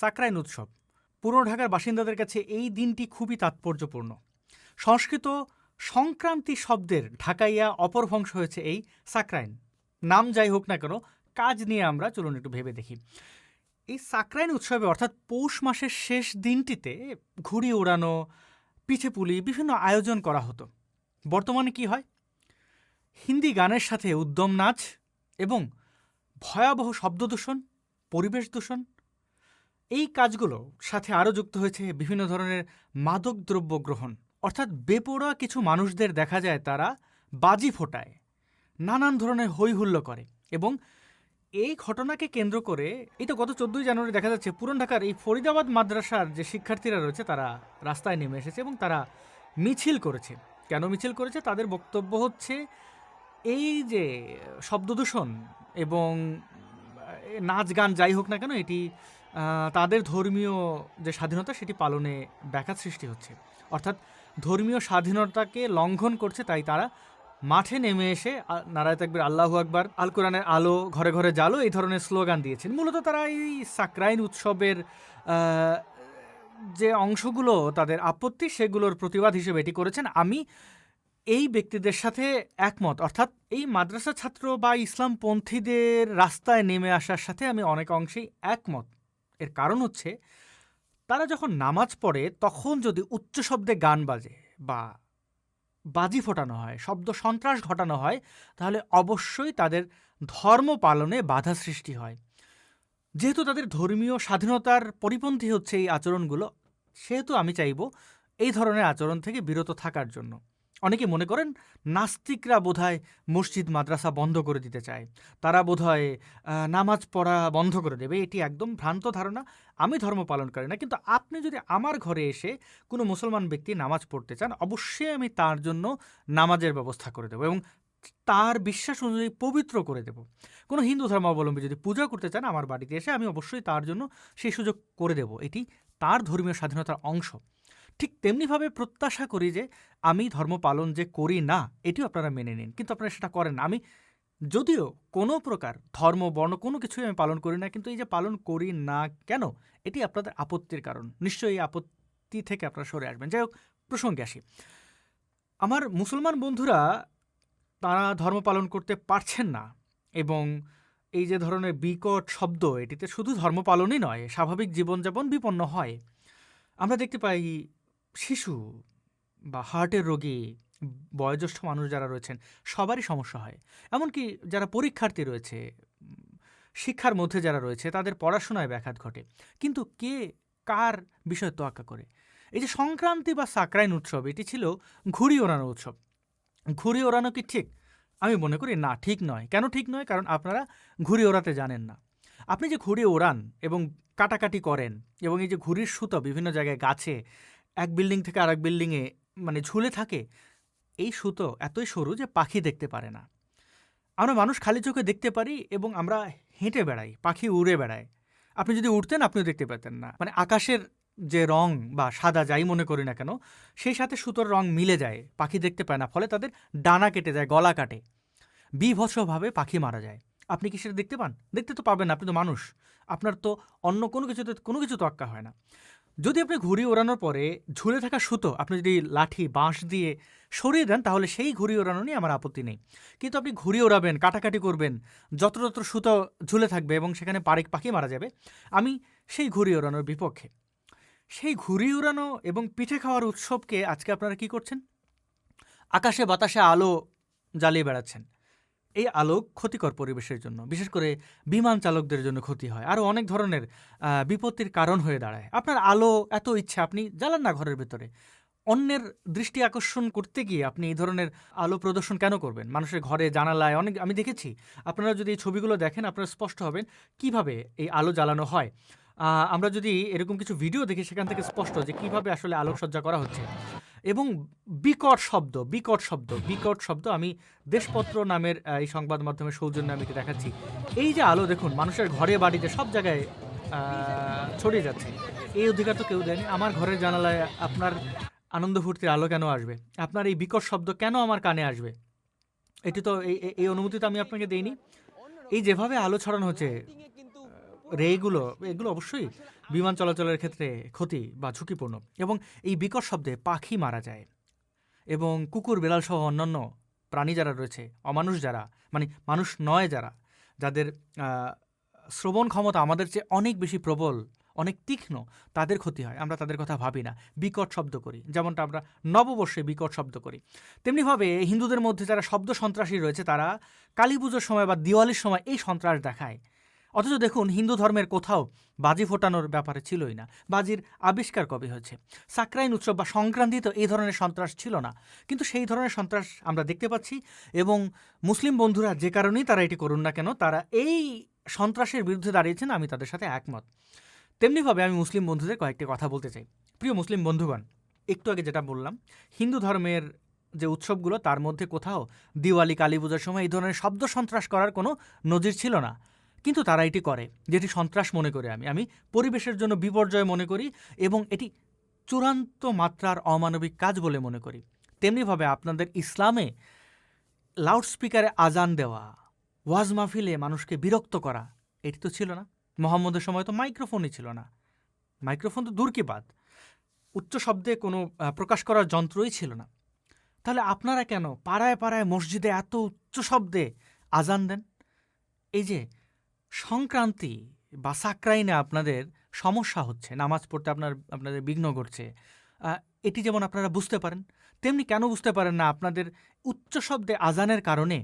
সাকরাইন উৎসব। পুরনো ঢাকার বাসিন্দাদের কাছে এই দিনটি খুবই তাৎপর্যপূর্ণ। সংস্কৃত সংক্রান্তি শব্দের ঢাকাইয়া অপরভংশ হয়েছে এই সাকরাইন। নাম যাই হোক না কেন, কাজ নিয়ে আমরা চলুন একটু ভেবে দেখি। এই সাকরাইন উৎসবে অর্থাৎ পৌষ মাসের শেষ দিনটিতে ঘুড়ি ওড়ানো, পিঠে পুলি, বিভিন্ন আয়োজন করা হতো। বর্তমানে কি হয়? হিন্দি গানের সাথে উদ্যম নাচ এবং ভয়াবহ শব্দ দূষণ, পরিবেশ দূষণ এই কাজগুলো সাথে আরও যুক্ত হয়েছে বিভিন্ন ধরনের মাদক দ্রব্য গ্রহণ। অর্থাৎ বেপরোয়া কিছু মানুষদের দেখা যায় তারা বাজি ফোটায়, নানান ধরনের হই হুল্লো করে এবং এই ঘটনাকে কেন্দ্র করে এই তো গত চোদ্দোই জানুয়ারি দেখা যাচ্ছে পুরন ঢাকার এই ফরিদাবাদ মাদ্রাসার যে শিক্ষার্থীরা রয়েছে তারা রাস্তায় নেমে এসেছে এবং তারা মিছিল করেছে। কেন মিছিল করেছে? তাদের বক্তব্য হচ্ছে এই যে শব্দদূষণ এবং নাচ গান যাই হোক না কেন এটি তাদের ধর্মীয় যে স্বাধীনতা সেটি পালনে ব্যাঘাত সৃষ্টি হচ্ছে। অর্থাৎ ধর্মীয় স্বাধীনতাকে লঙ্ঘন করছে তাই তারা মাঠে নেমে এসে নারায় তাকবির, আল্লাহু আকবার, আল কোরআনের আলো ঘরে ঘরে জালো এই ধরনের স্লোগান দিয়েছেন। মূলত তারা এই সাকরাইন উৎসবের যে অংশগুলো তাদের আপত্তি সেগুলোর প্রতিবাদ হিসেবে এটি করেছেন, আমি এই ব্যক্তিদের সাথে একমত। অর্থাৎ এই মাদ্রাসা ছাত্র বা ইসলামপন্থীদের রাস্তায় নেমে আসার সাথে আমি অনেক অংশেই একমত। এর কারণ হচ্ছে, তারা যখন নামাজ পড়ে, তখন যদি উচ্চ শব্দে গান বাজে বা বাজি ফোটানো হয়, শব্দ সন্ত্রাস ঘটানো হয়, তাহলে অবশ্যই তাদের ধর্ম পালনে বাধা সৃষ্টি হয়। যেহেতু তাদের ধর্মীয় স্বাধীনতার পরিপন্থী হচ্ছে এই আচরণগুলো, সেহেতু আমি চাইব এই ধরনের আচরণ থেকে বিরত থাকার জন্য। অনেকে মনে করেন নাস্তিকরা বোধহয় মসজিদ, মাদ্রাসা বন্ধ করে দিতে চায়। তারা বোধহয় নামাজ পড়া বন্ধ করে দেবে। এটি একদম ভ্রান্ত ধারণা। আমি ধর্ম পালন করি না, কিন্তু আপনি যদি আমার ঘরে এসে কোনো মুসলমান ব্যক্তি নামাজ পড়তে চান, অবশ্যই আমি তার জন্য নামাজের ব্যবস্থা করে দেবো এবং তার বিশ্বাস অনুযায়ী পবিত্র করে দেব। কোনো হিন্দু ধর্মাবলম্বী যদি পূজা করতে চান আমার বাড়িতে এসে, আমি অবশ্যই তার জন্য সেই সুযোগ করে দেব। এটি তার ধর্মীয় স্বাধীনতার অংশ। ঠিক তেমনিভাবে প্রত্যাশা করি যে আমি ধর্ম পালন যে করি না, এটিও আপনারা মেনে নিন। কিন্তু আপনারা সেটা করেন। আমি যদিও কোনো প্রকার ধর্ম, বর্ণ কোনো কিছুই আমি পালন করি না, কিন্তু এই যে পালন করি না কেন, এটি আপনাদের আপত্তির কারণ। নিশ্চয়ই এই আপত্তি থেকে আপনারা সরে আসবেন। যাই হোক, প্রসঙ্গে আসি। আমার মুসলমান বন্ধুরা, তারা ধর্ম পালন করতে পারছেন না এবং এই যে ধরনের বিকট শব্দ, এটিতে শুধু ধর্ম পালনই নয়, স্বাভাবিক জীবনযাপন বিপন্ন হয়। আমরা দেখতে পাই শিশু বা হার্টের রোগী, বয়োজ্যেষ্ঠ মানুষ যারা রয়েছেন, সবারই সমস্যা হয়। এমনকি যারা পরীক্ষার্থী রয়েছে, শিক্ষার মধ্যে যারা রয়েছে, তাদের পড়াশোনায় ব্যাঘাত ঘটে। কিন্তু কে কার বিষয় তোয়াক্কা করে? এই যে সংক্রান্তি বা সাকরাইন উৎসব, এটি ছিল ঘুড়ি ওড়ানো উৎসব। ঘুড়ি ওড়ানো কি ঠিক? আমি মনে করি না, ঠিক নয়। কেন ঠিক নয়? কারণ আপনারা ঘুড়ি ওড়াতে জানেন না। আপনি যে ঘুড়ি ওড়ান এবং কাটাকাটি করেন এবং এই যে ঘুড়ির সুতো বিভিন্ন জায়গায় গাছে এক বিল্ডিং থেকে আরেক বিল্ডিংয়ে মানে ঝুলে থাকে, এই সুতো এতই সরু যে পাখি দেখতে পারে না। আমরা মানুষ খালি চোখে দেখতে পারি এবং আমরা হেঁটে বেড়াই, পাখি উড়ে বেড়ায়। আপনি যদি উঠতেন আপনিও দেখতে পেতেন না। মানে আকাশের যে রং বা সাদা যাই মনে করি না কেন, সেই সাথে সুতোর রং মিলে যায়, পাখি দেখতে পায় না, ফলে তাদের ডানা কেটে যায়, গলা কাটে। বিভৎসভাবে পাখি মারা যায়। আপনি কি সেটা দেখতে পান? দেখতে তো পাবেন, আপনি তো মানুষ। আপনার তো অন্য কোনো কিছুতে কোনো কিছু তোয়াক্কা হয় না। যদি আপনি ঘুড়ি ওড়ানোর পরে ঝুলে থাকা সুতো, আপনি যদি লাঠি, বাঁশ দিয়ে সরিয়ে দেন, তাহলে সেই ঘুড়ি ওড়ানো নিয়ে আমার আপত্তি নেই। কিন্তু আপনি ঘুড়ি ওড়াবেন, কাটাকাটি করবেন যত্র যত্র সুতো ঝুলে থাকবে এবং সেখানে পারেক পাখি মারা যাবে, আমি সেই ঘুড়ি ওড়ানোর বিপক্ষে। সেই ঘুড়ি উড়ানো এবং পিঠে খাওয়ার উৎসবকে আজকে আপনারা কি করছেন? আকাশে বাতাসে আলো জ্বালিয়ে বেড়াচ্ছেন। এই আলো ক্ষতিকর পরিবেশের জন্য, বিশেষ করে বিমান চালকদের জন্য ক্ষতি হয়। আরও অনেক ধরনের বিপত্তির কারণ হয়ে দাঁড়ায়। আপনার আলো, এত ইচ্ছা, আপনি জ্বালান না ঘরের ভেতরে। অন্যের দৃষ্টি আকর্ষণ করতে গিয়ে আপনি এই ধরনের আলো প্রদর্শন কেন করবেন? মানুষের ঘরে জানালায় অনেক, আমি দেখেছি, আপনারা যদি এই ছবিগুলো দেখেন, আপনারা স্পষ্ট হবেন কীভাবে এই আলো জ্বালানো হয়। আমরা যদি এরকম কিছু ভিডিও দেখি, সেখান থেকে স্পষ্ট যে কীভাবে আসলে আলোকসজ্জা করা হচ্ছে। এবং বিকট শব্দ বিকট শব্দ বিকট শব্দ আমি দেশপত্র নামের এই সংবাদ মাধ্যমে সৌজন্যে আমি দেখাচ্ছি। এই যে আলো দেখুন, মানুষের ঘরে বাড়িতে সব জায়গায় ছড়িয়ে যাচ্ছে, এই অধিকার তো কেউ দেয়নি। আমার ঘরের জানালায় আপনার আনন্দ ফুর্তির আলো কেন আসবে? আপনার এই বিকট শব্দ কেন আমার কানে আসবে? এটি তো এই অনুমতি তো আমি আপনাকে দেইনি। এই যেভাবে আলো ছড়ানো হচ্ছে রেগুলো এগুলো অবশ্যই বিমান চলাচলের ক্ষেত্রে ক্ষতি বা ঝুঁকিপূর্ণ এবং এই বিকট শব্দে পাখি মারা যায় এবং কুকুর, বেড়াল সহ অন্যান্য প্রাণী যারা রয়েছে, অমানুষ যারা মানে মানুষ নয় যারা, যাদের শ্রবণ ক্ষমতা আমাদের চেয়ে অনেক বেশি প্রবল, অনেক তীক্ষ্ণ, তাদের ক্ষতি হয়। আমরা তাদের কথা ভাবি না। বিকট শব্দ করি। যেমনটা আমরা নববর্ষে বিকট শব্দ করি। তেমনিভাবে হিন্দুদের মধ্যে যারা শব্দ সন্ত্রাসী রয়েছে, তারা কালী পুজোর সময় বা দিওয়ালির সময় এই সন্ত্রাস দেখায়। অথচ দেখুন, হিন্দু ধর্মের কোথাও বাজি ফোটানোর ব্যাপারে ছিলই না। বাজির আবিষ্কার কবে হয়েছে? সাকরাইন উৎসব বা সংক্রান্তিতে এই ধরনের সন্ত্রাস ছিল না। কিন্তু সেই ধরনের সন্ত্রাস আমরা দেখতে পাচ্ছি এবং মুসলিম বন্ধুরা যে কারণেই তারা এটি করুন না কেন, তারা এই সন্ত্রাসের বিরুদ্ধে দাঁড়িয়েছেন, আমি তাদের সাথে একমত। তেমনিভাবে আমি মুসলিম বন্ধুদের কয়েকটি কথা বলতে চাই। প্রিয় মুসলিম বন্ধুগণ, একটু আগে যেটা বললাম, হিন্দু ধর্মের যে উৎসবগুলো, তার মধ্যে কোথাও দিওয়ালি কালী পূজার সময় এই ধরনের শব্দ সন্ত্রাস করার কোনো নজির ছিল না। কিন্তু তারা এটি করে, যেটি সন্ত্রাস মনে করি আমি। আমি পরিবেশের জন্য বিপর্যয় মনে করি এবং এটি চূড়ান্ত মাত্রার অমানবিক কাজ বলে মনে করি। তেমনিভাবে আপনাদের ইসলামে লাউডস্পিকারে আজান দেওয়া, ওয়াজ মাহফিলে মানুষকে বিরক্ত করা, এটি তো ছিল না। মোহাম্মদের সময় তো মাইক্রোফোনই ছিল না। মাইক্রোফোন তো দূর কি বাদ উচ্চ শব্দে কোনো প্রকাশ করার যন্ত্রই ছিল না। তাহলে আপনারা কেন পাড়ায় পাড়ায় মসজিদে এত উচ্চ শব্দে আজান দেন? এই যে সংক্রান্তি বা সাকরাইনে আপনাদের সমস্যা হচ্ছে, নামাজ পড়তে আপনার, আপনাদের বিঘ্ন ঘটছে এটি যেমন আপনারা বুঝতে পারেন, তেমনি কেন বুঝতে পারেন না, আপনাদের উচ্চ শব্দে আজানের কারণে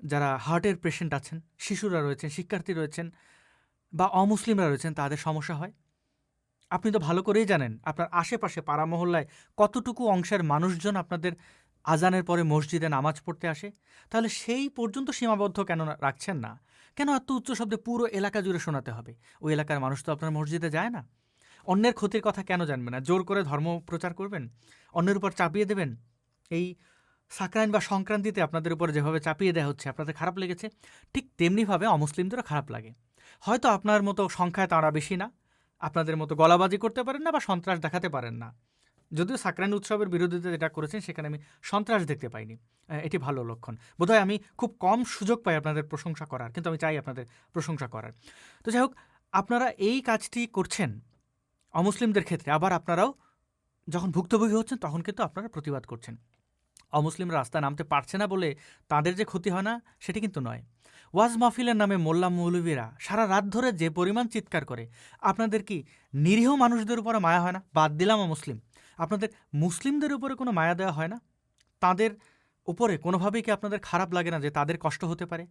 যারা হার্টের পেশেন্ট আছেন, শিশুরা রয়েছেন, শিক্ষার্থী রয়েছেন বা অমুসলিমরা রয়েছেন, তাদের সমস্যা হয়। আপনি তো ভালো করেই জানেন, আপনার আশেপাশে, পাড়া মহল্লায় কতটুকু অংশের মানুষজন আপনাদের আজানের পরে মসজিদে নামাজ পড়তে আসে? তাহলে সেই পর্যন্ত সীমাবদ্ধ কেন রাখছেন না? কেন এত উচ্চ শব্দে পুরো এলাকা জুড়ে শোনাতে হবে? ওই এলাকার মানুষ তো আপনার মসজিদে যায় না। অন্যের ক্ষতির কথা কেন জানবেন? না জোর করে ধর্ম প্রচার করবেন? অন্যের উপর চাপিয়ে দেবেন? এই সাকরাইন বা সংক্রান্তিতে আপনাদের উপর যেভাবে চাপিয়ে দেওয়া হচ্ছে, আপনাদের খারাপ লেগেছে, ঠিক তেমনিভাবে অমুসলিমদেরও খারাপ লাগে। হয়তো আপনার মতো সংখ্যায় তাঁরা বেশি না, আপনাদের মতো গলাবাজি করতে পারেন না বা সন্ত্রাস দেখাতে পারেন না। যদিও সাকরাইন উৎসবের বিরোধিতা যেটা করেছেন, সেখানে আমি সন্ত্রাস দেখতে পাইনি। এটি ভালো লক্ষণ। বোধহয় আমি খুব কম সুযোগ পাই আপনাদের প্রশংসা করার, কিন্তু আমি চাই আপনাদের প্রশংসা করার। তো যাই হোক, আপনারা এই কাজটি করছেন অমুসলিমদের ক্ষেত্রে, আবার আপনারাও যখন ভুক্তভোগী হচ্ছেন, তখন কিন্তু আপনারা প্রতিবাদ করছেন। অমুসলিমরা রাস্তায় নামতে পারছে না বলে তাদের যে ক্ষতি হয় না, সেটি কিন্তু নয়। ওয়াজ মাহফিলের নামে মোল্লা মৌলবীরা সারা রাত ধরে যে পরিমাণ চিৎকার করে, আপনাদের কি নিরীহ মানুষদের উপরে মায়া হয় না? বাদ দিলাম মুসলিম আপনাদের মুসলিমদের উপরে কোনো মায়া দেওয়া হয় না? তাদের উপরে কোনোভাবেই কি আপনাদের খারাপ লাগে না যে তাদের কষ্ট হতে পারে?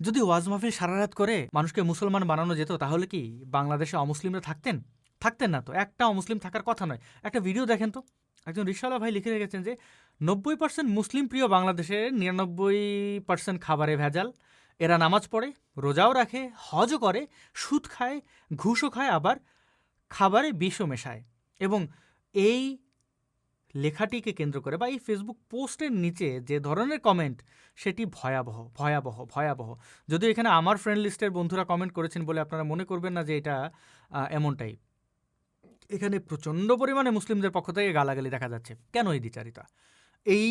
যদি ওয়াজ মাহফিল সারা রাত করে মানুষকে মুসলমান বানানো যেত, তাহলে কি বাংলাদেশে অমুসলিমরা থাকতেন? থাকতেন না তো, একটা অমুসলিম থাকার কথা নয়। একটা ভিডিও দেখেন তো। একজন রিক্সাওয়ালা ভাই লিখে রেখেছেন যে, নব্বই পার্সেন্ট মুসলিম প্রিয় বাংলাদেশের নিরানব্বই পার্সেন্ট খাবারে ভেজাল। এরা নামাজ পড়ে, রোজাও রাখে, হজও করে, সুদ খায়, ঘুষও খায়, আবার খাবারে বিষও মেশায়। এবং এই লেখাটিকে কেন্দ্র করে বা এই ফেসবুক পোস্টের নিচে যে ধরনের কমেন্ট সেটি ভয়াবহ ভয়াবহ ভয়াবহ। যদিও এখানে আমার ফ্রেন্ড লিস্টের বন্ধুরা কমেন্ট করেছেন বলে আপনারা মনে করবেন না যে এটা এমনটাই। এখানে প্রচণ্ড পরিমাণে মুসলিমদের পক্ষ থেকে গালাগালি দেখা যাচ্ছে। কেন এই দ্বিচারিতা? এই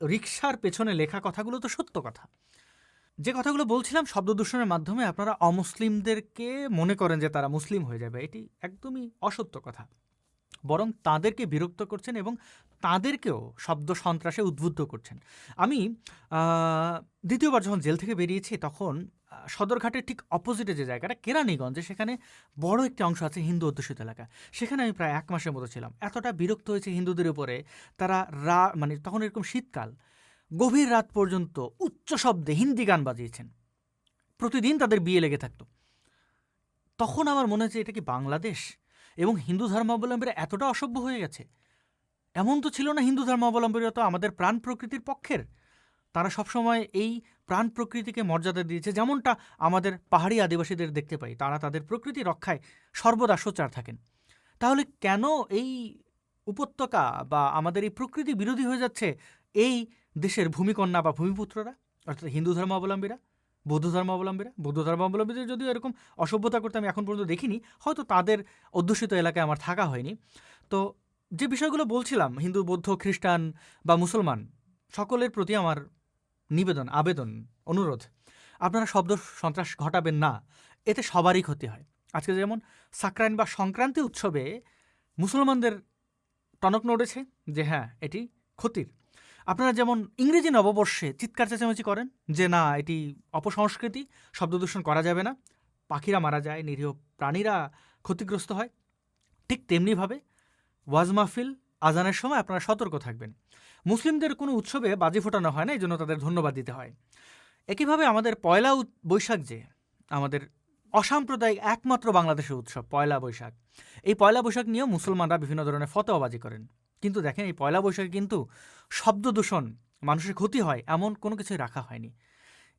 রিক্সার পেছনে লেখা কথাগুলো তো সত্য কথা। যে কথাগুলো বলছিলাম শব্দ দূষণের মাধ্যমে আপনারা অমুসলিমদেরকে মনে করেন যে তারা মুসলিম হয়ে যাবে, এটি একদমই অসত্য কথা। বরং তাদেরকে বিরক্ত করছেন এবং তাদেরকেও শব্দ সন্ত্রাসে উদ্বুদ্ধ করছেন। আমি দ্বিতীয়বার যখন জেল থেকে বেরিয়েছি তখন সদরঘাটের ঠিক অপোজিটে যে জায়গাটা, কেরানীগঞ্জে, সেখানে বড় একটি অংশ আছে হিন্দু অধ্যুষিত এলাকা। সেখানে আমি প্রায় এক মাসের মতো ছিলাম। এতটা বিরক্ত হয়েছে হিন্দুদের উপরে, তারা রা মানে তখন এরকম শীতকাল, গভীর রাত পর্যন্ত উচ্চ শব্দে হিন্দি গান বাজিয়েছেন। প্রতিদিন তাদের বিয়ে লেগে থাকতো। তখন আমার মনে হচ্ছে এটা কি বাংলাদেশ? এবং হিন্দু ধর্মাবলম্বীরা এতটা অসভ্য হয়ে গেছে। এমন তো ছিল না হিন্দু ধর্মাবলম্বীরা তো আমাদের প্রাণ প্রকৃতির পক্ষের। তারা সবসময় এই প্রাণ প্রকৃতিকে মর্যাদা দিয়েছে, যেমনটা আমাদের পাহাড়ি আদিবাসীদের দেখতে পাই। তারা তাদের প্রকৃতি রক্ষায় সর্বদা সোচার থাকেন। তাহলে কেন এই উপত্যকা বা আমাদের এই প্রকৃতি বিরোধী হয়ে যাচ্ছে এই দেশের ভূমিকন্যা বা ভূমিপুত্ররা, অর্থাৎ হিন্দু ধর্মাবলম্বীরা? বৌদ্ধ ধর্মাবলম্বীরা, বৌদ্ধ ধর্মাবলম্বীদের যদিও এরকম অসভ্যতা করতে আমি এখন পর্যন্ত দেখিনি, হয়তো তাদের অধ্যুষিত এলাকায় আমার থাকা হয়নি। তো যে বিষয়গুলো বলছিলাম, হিন্দু, বৌদ্ধ, খ্রিস্টান বা মুসলমান, সকলের প্রতি আমার নিবেদন, আবেদন, অনুরোধ, আপনারা শব্দ সন্ত্রাস ঘটাবেন না, এতে সবারই ক্ষতি হয়। আজকে যেমন সাকরাইন বা সংক্রান্তি উৎসবে মুসলমানদের টনক নড়েছে যে হ্যাঁ এটি ক্ষতির। আপনারা যেমন ইংরেজি নববর্ষে চিৎকার চেঁচামেচি করেন যে না, এটি অপসংস্কৃতি শব্দদূষণ করা যাবে না, পাখিরা মারা যায়, নিরীহ প্রাণীরা ক্ষতিগ্রস্ত হয়, ঠিক তেমনিভাবে ওয়াজ মাহফিল, আজানের সময় আপনারা সতর্ক থাকবেন। মুসলিমদের কোনো উৎসবে বাজি ফোটানো হয় না, এই জন্য তাদের ধন্যবাদ দিতে হয়। একইভাবে আমাদের পয়লা বৈশাখ যে, আমাদের অসাম্প্রদায়িক একমাত্র বাংলাদেশের উৎসব, পয়লা বৈশাখ। এই পয়লা বৈশাখ নিয়েও মুসলমানরা বিভিন্ন ধরনের ফতোয়াবাজি করেন। কিন্তু দেখেন এই পয়লা বৈশাখে কিন্তু শব্দ দূষণ, মানুষের ক্ষতি হয়, এমন কোনো কিছুই রাখা হয়নি।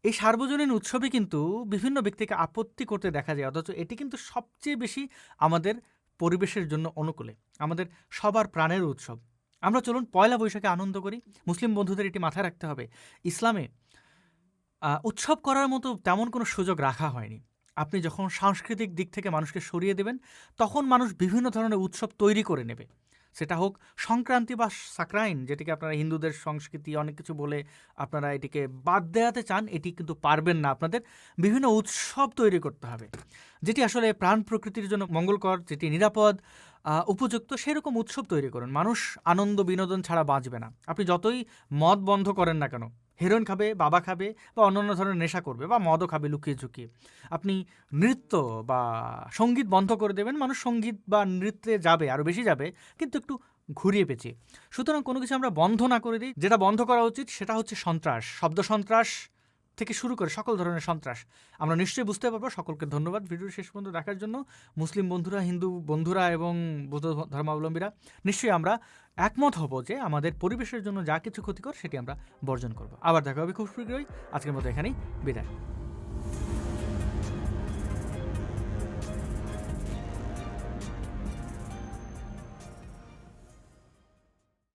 এই সার্বজনীন উৎসবে কিন্তু বিভিন্ন ব্যক্তিকে আপত্তি করতে দেখা যায়, অথচ এটি কিন্তু সবচেয়ে বেশি আমাদের পরিবেশের জন্য অনুকূলে, আমাদের সবার প্রাণের উৎসব। আমরা চলুন পয়লা বৈশাখে আনন্দ করি। মুসলিম বন্ধুদের এটি মাথায় রাখতে হবে। ইসলামে উৎসব করার মতো তেমন কোনো সুযোগ রাখা হয়নি। আপনি যখন সাংস্কৃতিক দিক থেকে মানুষকে সরিয়ে দেবেন, তখন মানুষ বিভিন্ন ধরনের উৎসব তৈরি করে নেবে। সেটা হোক সংক্রান্তি বা সাকরাইন, যেটিকে আপনারা হিন্দুদের সংস্কৃতি অনেক কিছু বলে আপনারা এটিকে বাদ দেওয়াতে চান, এটি কিন্তু পারবেন না আপনাদের। বিভিন্ন উৎসব তৈরি করতে হবে, যেটি আসলে প্রাণ প্রকৃতির জন্য মঙ্গলকর, যেটি নিরাপদ উপযুক্ত, সেরকম উৎসব তৈরি করুন। মানুষ আনন্দ বিনোদন ছাড়া বাঁচবে না। আপনি যতই মদ বন্ধ করেন না কেন হেরোইন খাবে, বাবা খাবে বা অন্যান্য ধরনের নেশা করবে বা মদও খাবে লুকিয়ে ঝুঁকিয়ে আপনি নৃত্য বা সংগীত বন্ধ করে দেবেন, মানুষ সংগীত বা নৃত্যে যাবে আরও বেশি যাবে, কিন্তু একটু ঘুরিয়ে পেঁচিয়ে। সুতরাং কোনো কিছু আমরা বন্ধ না করে দিই। যেটা বন্ধ করা উচিত সেটা হচ্ছে সন্ত্রাস, শব্দ সন্ত্রাস থেকে শুরু করে সকল ধরনের সন্ত্রাস। আমরা নিশ্চয়ই বুঝতে পারব। সকলকে ধন্যবাদ। ভিডিও শেষ পর্যন্ত দেখার জন্য মুসলিম বন্ধুরা, হিন্দু বন্ধুরা এবং বৌদ্ধ ধর্মাবলম্বীরা, নিশ্চয়ই আমরা একমত হব যে আমাদের পরিবেশের জন্য যা কিছু ক্ষতিকর সেটি আমরা বর্জন করব। আবার দেখা হবে খুব শীঘ্রই। আজকের মতো এখানেই বিদায়।